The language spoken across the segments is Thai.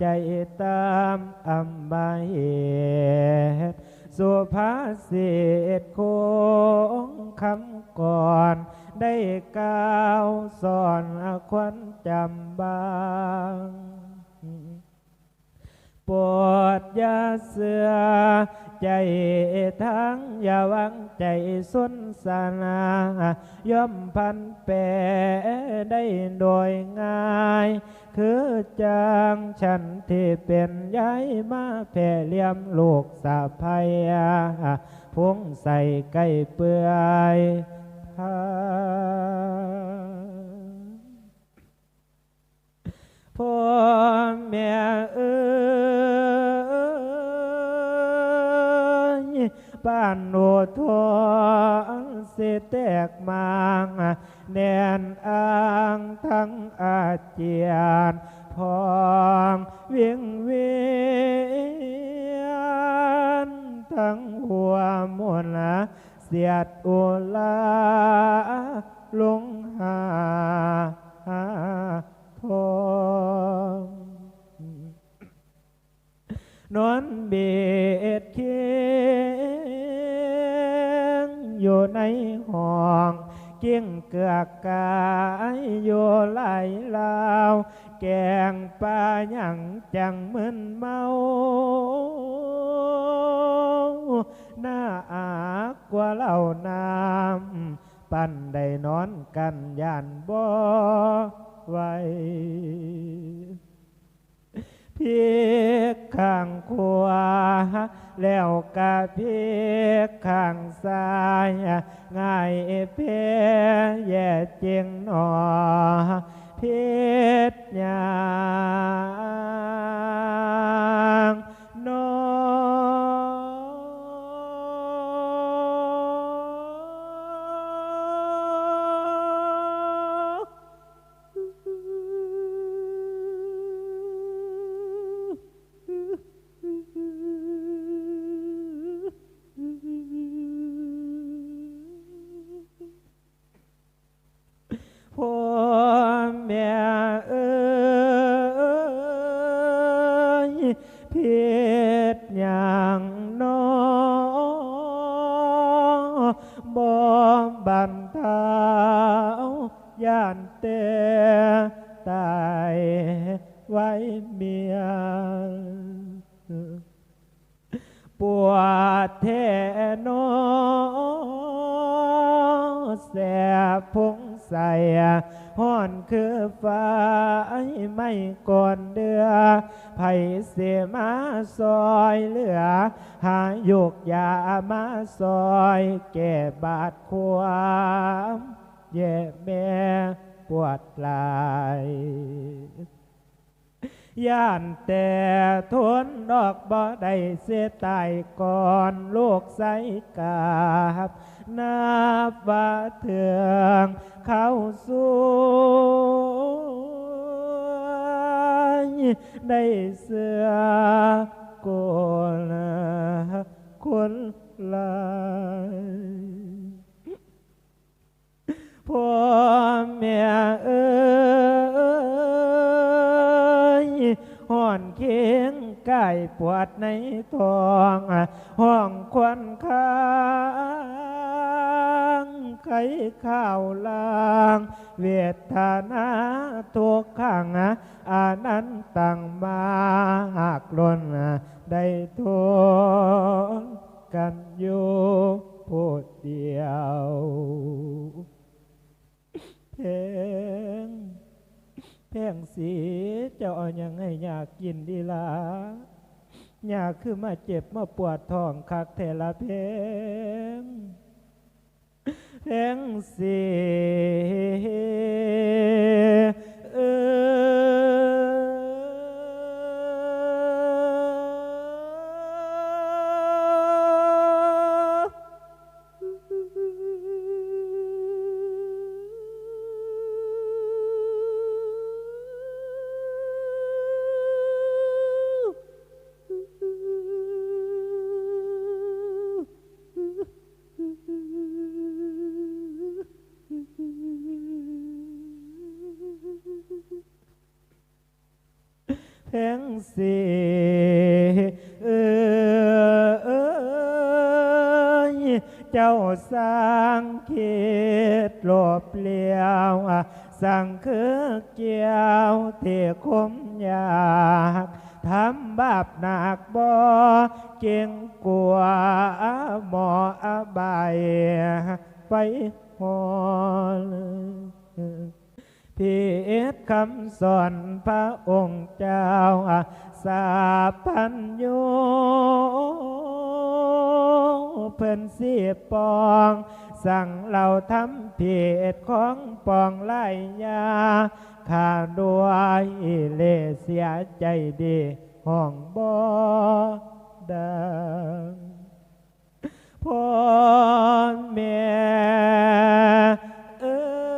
ใจตามอำบาเหตุสุภาษิตคงคำก่อน ได้กล่าวสอนควันจำบางปวดยาเสือใจทั้งอย่าหวังใจสุนสานา ย่อมพันแปรได้โดยง่าย คือจางฉันที่เป็นย้ายมาแผ่เลี่ยมลูกสะพายพุงใส่ไก่เปื่อยพาพ่อแม่เอ้ย บ้านโนทองสิแตกมางแนนอ่างทั้งอาเจียนพองเวียงเวียนทั้งหัวมนละเสียดอุลาลงหาทองนอนเบียดเคี เกี้ยงเกือกกายอยู่ไหลลาว แกงปลาหยังจังมึนเมาหน้าอากว่าเหล่าน้ำปั่นได้นอนกันย่านบ่ไวเพียกข้างขวา แล้วกะเพียกข้างซ้ายง่ายเพียแย่เจียงหนอเพียยา ไม่ก่อนเดือไผเสียมาซอยเหลือ หาโยกยามาซอยแก่บาดความแย่แม่ปวดลายย่านแต่ทนดอกบ่ได้เสียตายก่อนลูกใสกาบนับว่าเถืองเข้าสู่ ได้เสือโกนคนลายพ่อแม่เอ้ยห่อนเคียงกายปวดในท้องห้องควันค้าง ไข้ข้าวลาง เวทนาทุกขังอานั้นตั้งมาหากล้นได้ทุกกันอยู่พูดเดียวเพลงเพลงสีเจ้าเอาอยังให้อยากกินดีละอยากคือมาเจ็บมาปวดท้องคักเทละเพลง เพลงสีเอ เจ้าสร้างคิดหลบเลี้ยวสั่งคือเกี่ยวที่คมยากทำบาปหนักบ่เก่งกลัวหมออบายไปหอนพิดคำสอนพระองค์เจ้าสาพันโย เพิ่นเสียปอง สั่งเราทำเพจของปองไล่ยาข้าด้วยเลเสียใจดีห้องบ่ดังพรแม่เออ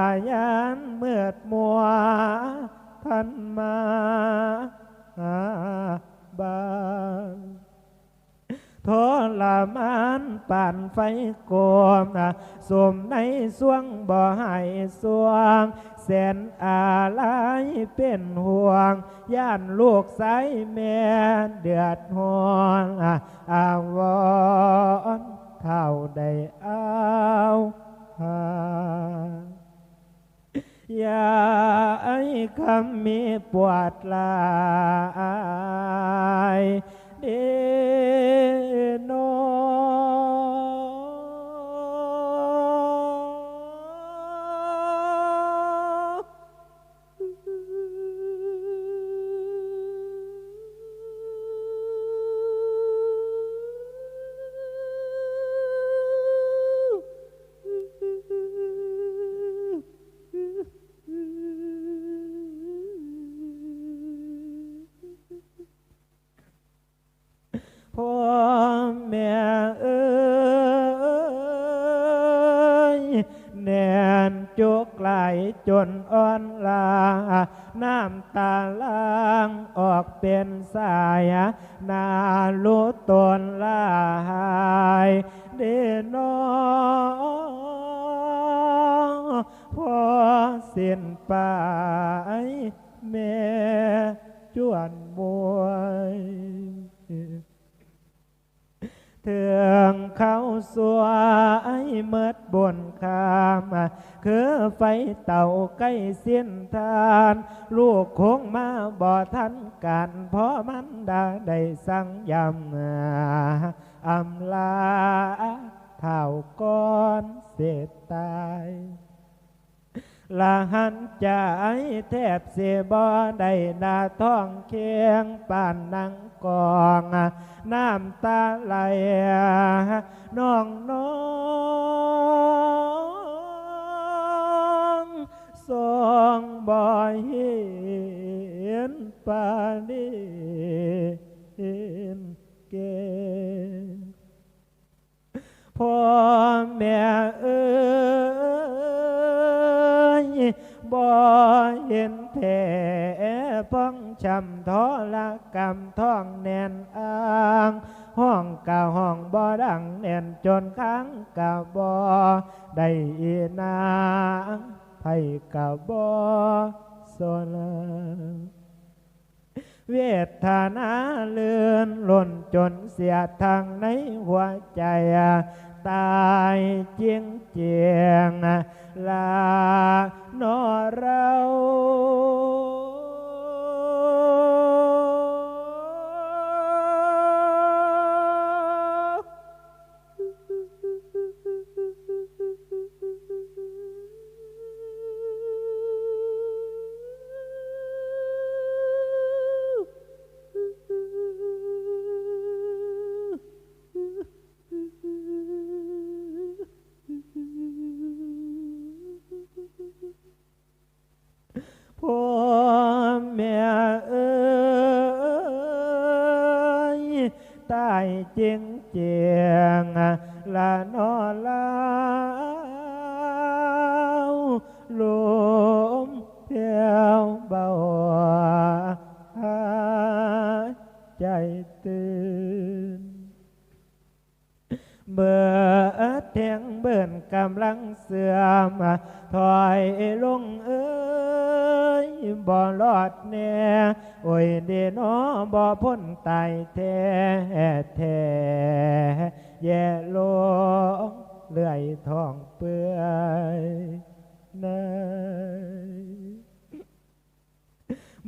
ายันเมื่อมัวพันมาหาบานทรมานป่านไฟโกมนะสมในสวงบ่ให้สวงแสนอะไรเป็นห่วง ย่านลูกสายแม่เดือดหอนอาวอน คำมีปวดลาย อนลา น้ำตาล้างออกเป็นสายนาลุตนลายเดนอพอสิ้นไปแม่จวนมวยเถืองเขาสวยเมิดบ ไฟเต่าใกล้เส้นทาน ลูกคงมาบ่ทันการเพราะมันดาได้สั่งยำอำลาเท่าก้อนเสียตายละหันใจแทบเสียบ่ได้นาท้องเคียงป่านนังกองน้ำตาไหลน้องน้อง สองบ่เห็นปานีเห็นเกพ่อแม่เอ้ยบ่เห็นแผลป้องช้ำทรกรรมท้องแน่นอ่างห้องกะห้องบ่ดังแน่นจนค้างกะบ่ได้นาง ไผกะบ่สนเวทนาเลือนล่นจนเสียทางในหัวใจ ตายเจียงเจียง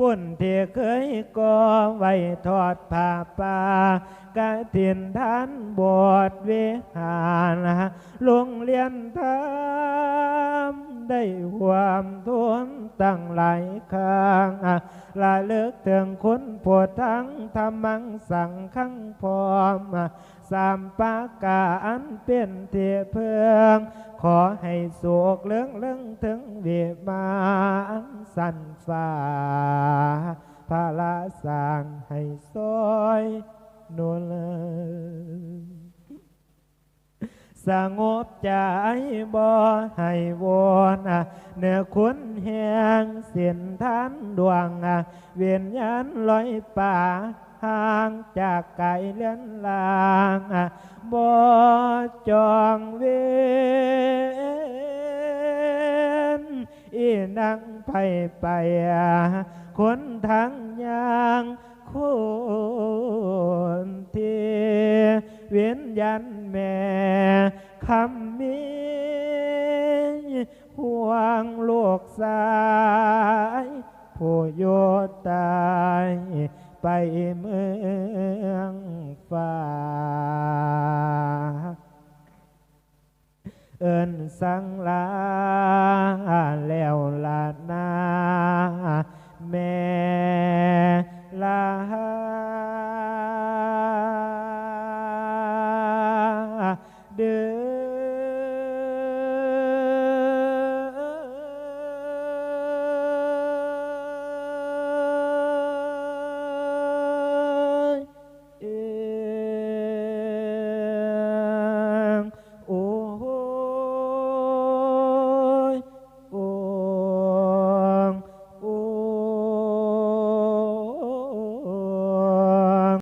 บุญที่เคยก่อไว้ทอดผ้าป่ากะถินทานบวชวิหารโรงเรียนธรรม ได้ความทุนตั้งหลายครั้งละเลิกถึงคุณปวดทั้งธรรมังสังขังพร้อมสามปากาอันเป็นเทเพืองขอให้สุกเลื่องเลื่องถึงเวมานสันฟ้าพระละสางให้ซอยนวล สงบใจบ่ให้วนเนื้อคุณแหงเสียนท่านดวงเวียนยันลอยป่าห่างจากไก่เลื่อนลางบ่จองเวนอีนังไปไปคนทางยาง คนที่เวียนยันแม่คำมีห่วงลูกสายผู้โยตายไปเมืองฟ้า เอินสังลาแล้ว